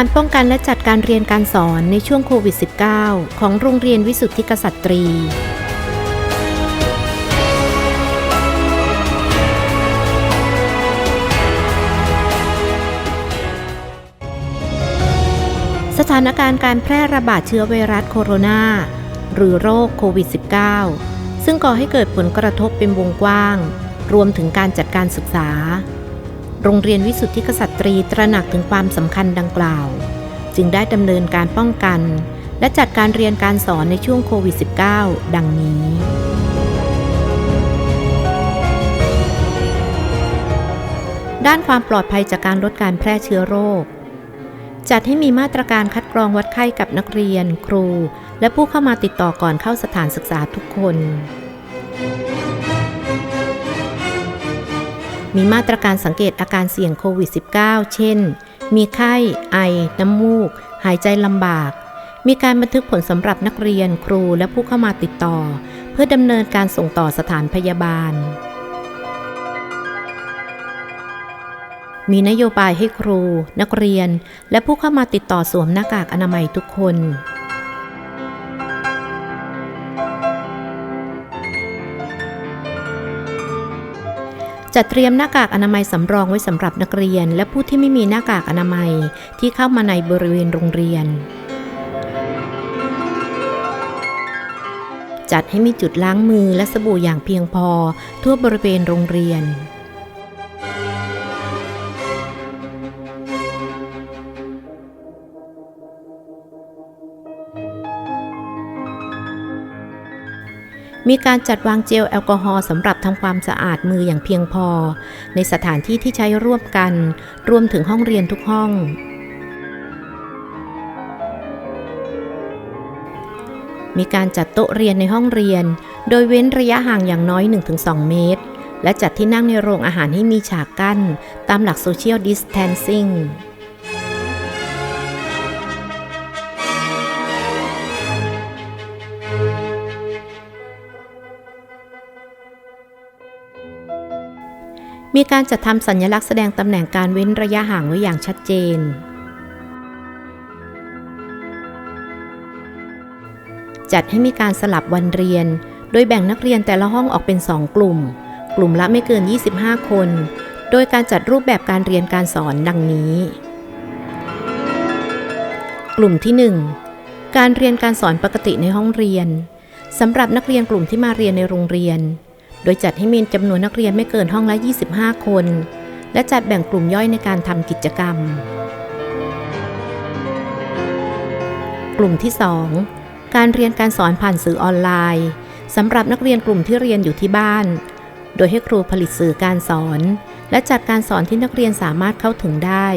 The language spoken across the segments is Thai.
การป้องกันและจัดการเรียนการสอนในช่วงโควิด -19 ของโรงเรียนวิสุทธิกษัตรีสถานการณ์การแพร่ระบาดเชื้อไวรัสโคโรนาหรือโรคโควิด -19 ซึ่งก่อให้เกิดผลกระทบเป็นวงกว้าง รวมถึงการจัดการศึกษา โรงเรียนวิสุทธิกษัตรีตระหนักถึงความสำคัญดังกล่าว จึงได้ดำเนินการป้องกัน และจัดการเรียนการสอนในช่วงโควิด -19 ดังนี้ ด้านความปลอดภัยจากการลดการแพร่เชื้อโรค จัดให้มีมาตรการคัดกรองวัดไข้กับนักเรียน ครู และผู้เข้ามาติดต่อก่อนเข้าสถานศึกษาทุกคน มีมาตรการสังเกตอาการเสี่ยงโควิด -19 เช่น มีไข้ ไอ น้ำมูก หายใจลำบาก มีการบันทึกผลสำหรับนักเรียนครูและผู้เข้ามาติดต่อ เพื่อดำเนินการส่งต่อสถานพยาบาล มีนโยบายให้ครู นักเรียน และผู้เข้ามาติดต่อสวมหน้ากากอนามัยทุกคน จัดเตรียมหน้ากากอนามัยสำรองไว้สำหรับนักเรียน และผู้ที่ไม่มีหน้ากากอนามัยที่เข้ามาในบริเวณโรงเรียน จัดให้มีจุดล้างมือและสบู่อย่างเพียงพอทั่วบริเวณโรงเรียน มีการจัดวางเจลแอลกอฮอล์สำหรับทำความสะอาดมืออย่างเพียงพอ ในสถานที่ที่ใช้ร่วมกัน รวมถึงห้องเรียนทุกห้อง มีการจัดโต๊ะเรียนในห้องเรียน โดยเว้นระยะห่างอย่างน้อย 1-2 เมตร และจัดที่นั่งในโรงอาหารให้มีฉากกั้น ตามหลัก Social Distancing มีการจัดทำสัญลักษณ์แสดงตำแหน่งการเว้นระยะห่างไว้อย่างชัดเจน จัดให้มีการสลับวันเรียน โดยแบ่งนักเรียนแต่ละห้องออกเป็น 2 กลุ่ม กลุ่มละไม่เกิน 25 คน โดยการจัดรูปแบบการเรียนการสอนดังนี้ กลุ่มที่ 1 การเรียนการสอนปกติในห้องเรียนสำหรับนักเรียนกลุ่มที่มาเรียนในโรงเรียน โดยจัดให้มีจำนวนนักเรียนไม่เกินห้องละ 25 คน และจัดแบ่งกลุ่มย่อยในการทำกิจกรรม กลุ่มที่ 2 การเรียนการสอนผ่านสื่อออนไลน์สำหรับนักเรียนกลุ่มที่เรียนอยู่ที่บ้าน โดยให้ครูผลิตสื่อการสอน และจัดการสอนที่นักเรียนสามารถเข้าถึงได้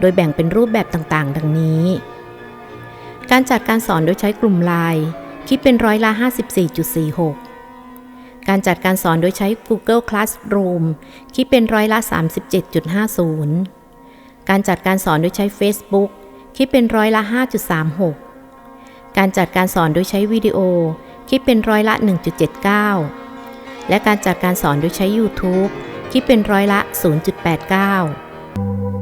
โดยแบ่งเป็นรูปแบบต่างๆ ดังนี้ การจัดการสอนโดยใช้กลุ่มไลน์คิดเป็นร้อยละ 54.46 การจัดการสอนโดยใช้ Google Classroom คิดเป็นร้อยละ 37.50 การจัดการสอนโดยใช้ Facebook คิดเป็นร้อยละ 5.36 การจัดการสอนโดยใช้วิดีโอ คิดเป็นร้อยละ 1.79 และการจัดการสอนโดยใช้ YouTube คิดเป็นร้อยละ 0.89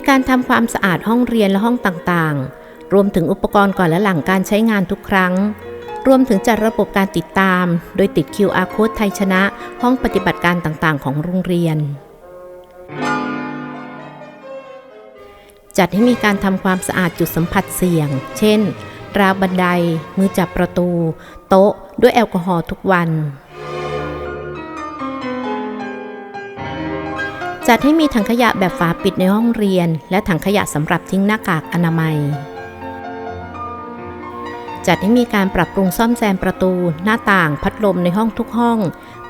มีการทำความสะอาดห้องเรียนและห้องต่างๆ รวมถึงอุปกรณ์ก่อนและหลังการใช้งานทุกครั้ง รวมถึงจัดระบบการติดตาม โดยติด QR Code ไทยชนะ ห้องปฏิบัติการต่างๆ ของโรงเรียน จัดให้มีการทำความสะอาดจุดสัมผัสเสี่ยง เช่น ราวบันได มือจับประตู โต๊ะ ด้วยแอลกอฮอล์ทุกวัน จัดให้มีถังขยะแบบฝาปิดในห้องเรียน และถังขยะสำหรับทิ้งหน้ากากอนามัย จัดให้มีการปรับปรุงซ่อมแซมประตู หน้าต่างพัดลมในห้องทุกห้อง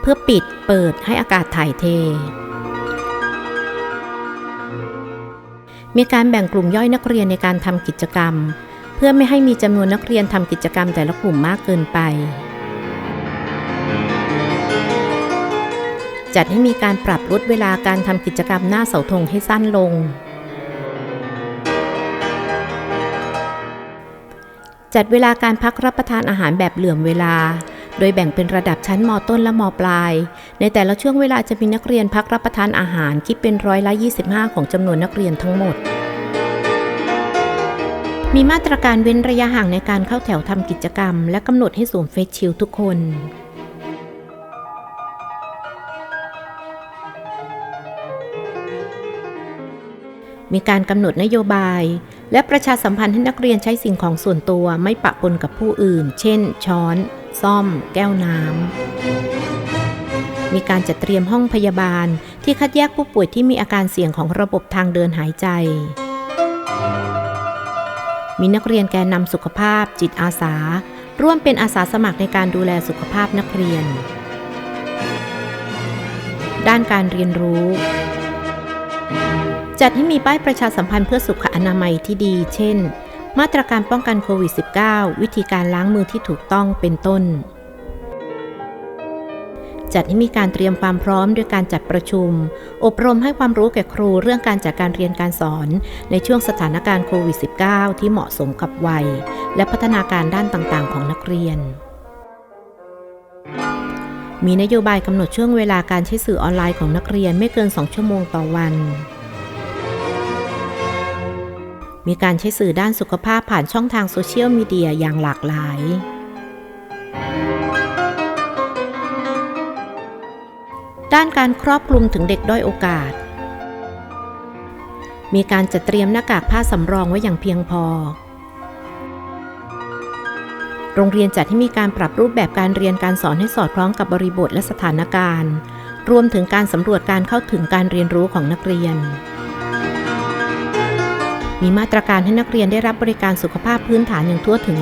เพื่อปิดเปิดให้อากาศถ่ายเท มีการแบ่งกลุ่มย่อยนักเรียนในการทำกิจกรรม เพื่อไม่ให้มีจำนวนนักเรียนทำกิจกรรมแต่ละกลุ่มมากเกินไป จัดให้มีการปรับลดเวลาการทำกิจกรรมหน้าเสาธงให้สั้นลง จัดเวลาการพักรับประทานอาหารแบบเหลื่อมเวลา โดยแบ่งเป็นระดับชั้นมต้นและมปลาย ในแต่ละช่วงเวลาจะมีนักเรียนพักรับประทานอาหารคิดเป็นร้อยละ 25 ของจำนวนนักเรียนทั้งหมดมีมาตรการเว้นระยะห่างในการเข้าแถวทำกิจกรรม และกำหนดให้สวมเฟซชิลทุกคน มีการกำหนดนโยบาย และประชาสัมพันธ์ให้นักเรียนใช้สิ่งของส่วนตัวไม่ปะปนกับผู้อื่น เช่น ช้อน ซ่อม แก้วน้ำ มีการจัดเตรียมห้องพยาบาล ที่คัดแยกผู้ป่วยที่มีอาการเสี่ยงของระบบทางเดินหายใจ มีนักเรียนแกนนำสุขภาพ จิตอาสา ร่วมเป็นอาสาสมัครในการดูแลสุขภาพนักเรียน ด้านการเรียนรู้ จัดให้มีป้ายประชาสัมพันธ์เพื่อสุขอนามัยที่ดี เช่น มาตรการป้องกันโควิด -19 วิธีการล้างมือที่ถูกต้องเป็นต้น จัดให้มีการเตรียมความพร้อมด้วยการจัดประชุม อบรมให้ความรู้แก่ครูเรื่องการจัดการเรียนการสอน ในช่วงสถานการณ์โควิด -19 ที่เหมาะสมกับวัย และพัฒนาการด้านต่างๆ ของนักเรียนมีนโยบายกำหนดช่วงเวลาการใช้สื่อออนไลน์ของนักเรียนไม่เกิน 2 ชั่วโมงต่อวัน มีการใช้สื่อด้านสุขภาพผ่านช่องทางโซเชียลมีเดียอย่างหลากหลาย ด้านการครอบคลุมถึงเด็กด้อยโอกาส มีการจัดเตรียมหน้ากากผ้าสำรองไว้อย่างเพียงพอ โรงเรียนจัดให้มีการปรับรูปแบบการเรียนการสอนให้สอดคล้องกับบริบทและสถานการณ์ รวมถึงการสำรวจการเข้าถึงการเรียนรู้ของนักเรียน มีมาตรการให้นักเรียนได้รับบริการสุขภาพพื้นฐานอย่างทั่วถึง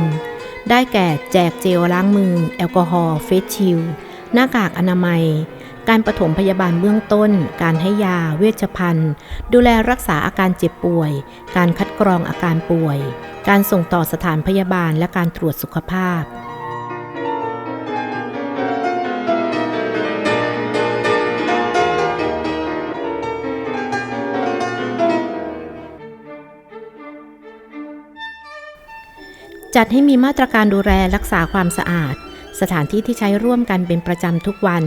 100%ได้แก่แจกเจลล้างมือ แอลกอฮอล์เฟสชิลหน้ากากอนามัย การปฐมพยาบาลเบื้องต้น การให้ยา เวชภัณฑ์ ดูแลรักษาอาการเจ็บป่วย การคัดกรองอาการป่วย การส่งต่อสถานพยาบาลและการตรวจสุขภาพ จัดให้มีมาตรการดูแลรักษาความสะอาด สถานที่ที่ใช้ร่วมกันเป็นประจำทุกวัน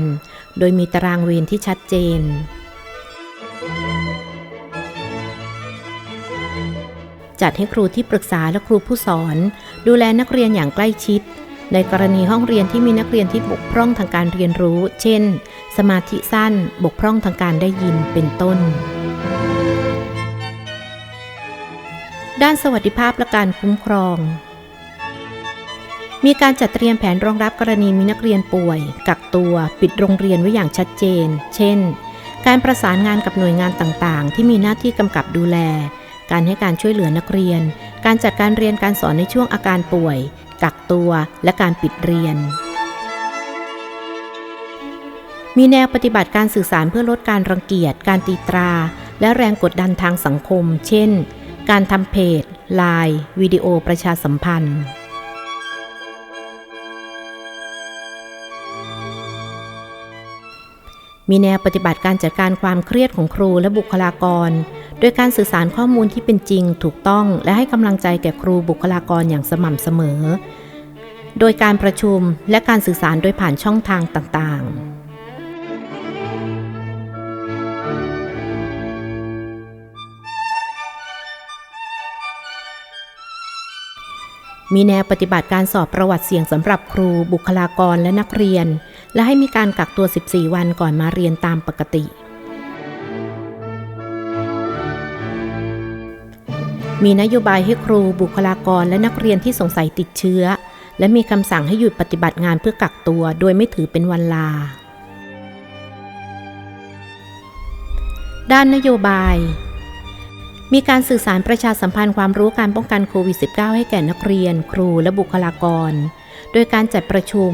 โดยมีตารางเวรที่ชัดเจน จัดให้ครูที่ปรึกษาและครูผู้สอน ดูแลนักเรียนอย่างใกล้ชิด ในกรณีห้องเรียนที่มีนักเรียนที่บกพร่องทางการเรียนรู้ เช่น สมาธิสั้น บกพร่องทางการได้ยินเป็นต้นด้านสวัสดิภาพและการคุ้มครอง มีการจัดเตรียมแผนรองรับกรณีมีนักเรียนป่วย กักตัว ปิดโรงเรียนไว้อย่างชัดเจน เช่น การประสานงานกับหน่วยงานต่างๆ ที่มีหน้าที่กำกับดูแล การให้การช่วยเหลือนักเรียน การจัดการเรียนการสอนในช่วงอาการป่วย กักตัว และการปิดเรียน มีแนวปฏิบัติการสื่อสารเพื่อลดการรังเกียจ การตีตรา และแรงกดดันทางสังคม เช่น การทำเพจ ไลน์ วิดีโอประชาสัมพันธ์ มีแนวปฏิบัติการจัดการความเครียดของครูและบุคลากร โดยการสื่อสารข้อมูลที่เป็นจริงถูกต้อง และให้กำลังใจแก่ครูบุคลากรอย่างสม่ำเสมอ โดยการประชุมและการสื่อสารโดยผ่านช่องทางต่างๆ มีแนวปฏิบัติการสอบประวัติเสี่ยงสำหรับครู บุคลากรและนักเรียน และให้มีการกักตัว 14 วันก่อนมาเรียนตามปกติ มีนโยบายให้ครู บุคลากรและนักเรียนที่สงสัยติดเชื้อ และมีคำสั่งให้หยุดปฏิบัติงานเพื่อกักตัว โดยไม่ถือเป็นวันลา ด้านนโยบาย มีการสื่อสารประชาสัมพันธ์ความรู้การป้องกันโควิด -19 ให้แก่นักเรียน ครูและบุคลากร โดยการจัดประชุม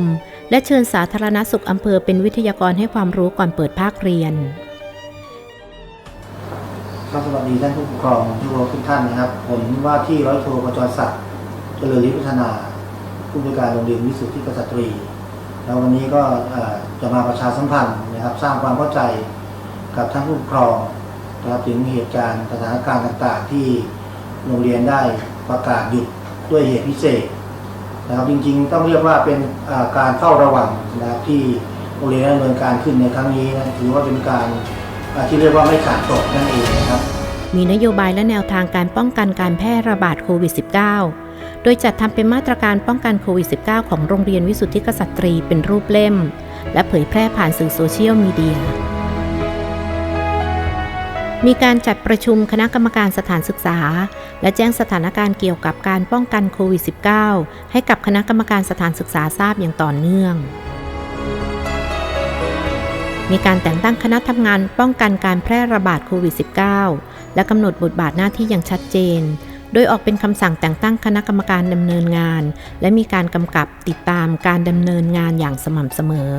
และเชิญสาธารณสุขอำเภอเป็นวิทยากรให้ความรู้ก่อนเปิดภาคเรียนครับสวัสดีท่านผู้ปกครองทุกท่านนะครับ ผมว่าที่ร้อยโทประจรศักดิ์เจริญฤทธิพัฒนา ผู้บริการโรงเรียนวิสุทธิกษัตรี แล้ววันนี้ก็จะมาประชาสัมพันธ์นะครับ สร้างความเข้าใจกับท่านผู้ปกครอง นะครับถึงเหตุการณ์สถานการณ์ต่างๆ ที่โรงเรียนได้ประกาศหยุดด้วยเหตุพิเศษนะครับจริงๆ ต้องเรียกว่าเป็นการเฝ้าระวังนะครับที่โรงเรียนดำเนินการขึ้นในครั้งนี้นะถือว่าเป็นการที่เรียกว่าไม่ขาดตกนั่นเองนะครับมีนโยบายและแนวทางการป้องกันการแพร่ระบาดโควิด -19 โดยจัดทำเป็นมาตรการป้องกันโควิด -19 ของโรงเรียนวิสุทธิกษัตรีเป็นรูปเล่ม และเผยแพร่ผ่านสื่อโซเชียลมีเดีย มีการจัดประชุมคณะกรรมการสถานศึกษา และแจ้งสถานการณ์เกี่ยวกับการป้องกันโควิด -19 ให้กับคณะกรรมการสถานศึกษาทราบอย่างต่อเนื่อง มีการแต่งตั้งคณะทำงานป้องกันการแพร่ระบาดโควิด -19 และกำหนดบทบาทหน้าที่อย่างชัดเจน โดยออกเป็นคำสั่งแต่งตั้งคณะกรรมการดำเนินงาน และมีการกำกับติดตามการดำเนินงานอย่างสม่ำเสมอ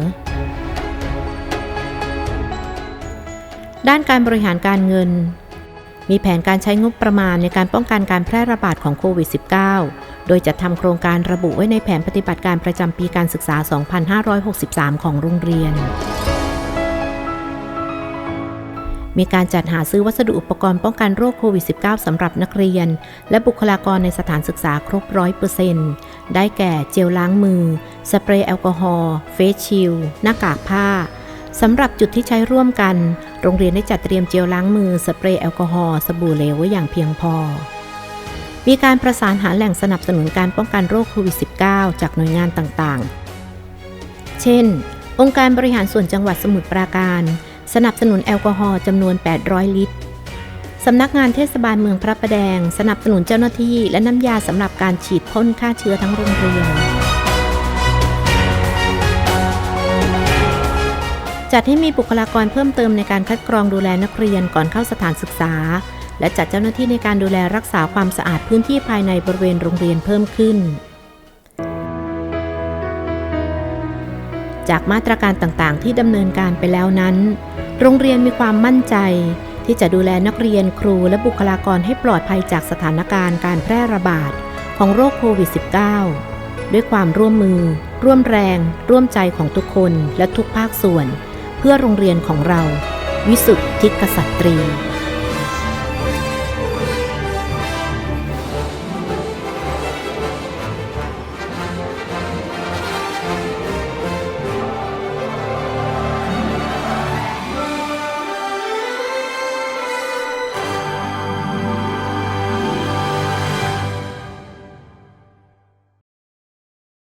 ด้านการบริหารการเงิน มีแผนการใช้งบประมาณในการป้องกันการแพร่ระบาดของโควิด -19 โดยจะทำโครงการระบุไว้ในแผนปฏิบัติการประจำปีการศึกษา 2563 ของโรงเรียน มีการจัดหาซื้อวัสดุอุปกรณ์ป้องกันโรคโควิด -19 สำหรับนักเรียน และบุคลากรในสถานศึกษาครบร้อยเปอร์เซ็นต์ได้แก่เจลล้างมือ สเปรย์แอลกอฮอล์ เฟสชิล หน้ากากผ้า สำหรับจุดที่ใช้ร่วมกัน โรงเรียนได้จัดเตรียมเจลล้างมือ สเปรย์แอลกอฮอล์ สบู่เหลวไว้อย่างเพียงพอ มีการประสานหาแหล่งสนับสนุนการป้องกันโรคโควิด -19 จากหน่วยงานต่างๆ เช่น องค์การบริหารส่วนจังหวัดสมุทรปราการ สนับสนุนแอลกอฮอล์จำนวน 800 ลิตร สำนักงานเทศบาลเมืองพระประแดง สนับสนุนเจ้าหน้าที่ และน้ำยาสำหรับการฉีดพ่นฆ่าเชื้อทั้งโรงเรียน จัดให้มีบุคลากรเพิ่มเติมในการคัดกรองดูแลนักเรียนก่อนเข้าสถานศึกษา และจัดเจ้าหน้าที่ในการดูแลรักษาความสะอาดพื้นที่ภายในบริเวณโรงเรียนเพิ่มขึ้น จากมาตรการต่างๆ ที่ดำเนินการไปแล้วนั้น โรงเรียนมีความมั่นใจ ที่จะดูแลนักเรียนครูและบุคลากรให้ปลอดภัยจากสถานการณ์การแพร่ระบาดของโรคโควิด -19 ด้วยความร่วมมือ ร่วมแรง ร่วมใจของทุกคนและทุกภาคส่วน เพื่อโรงเรียนของเรา วิสุทธิกษัตรี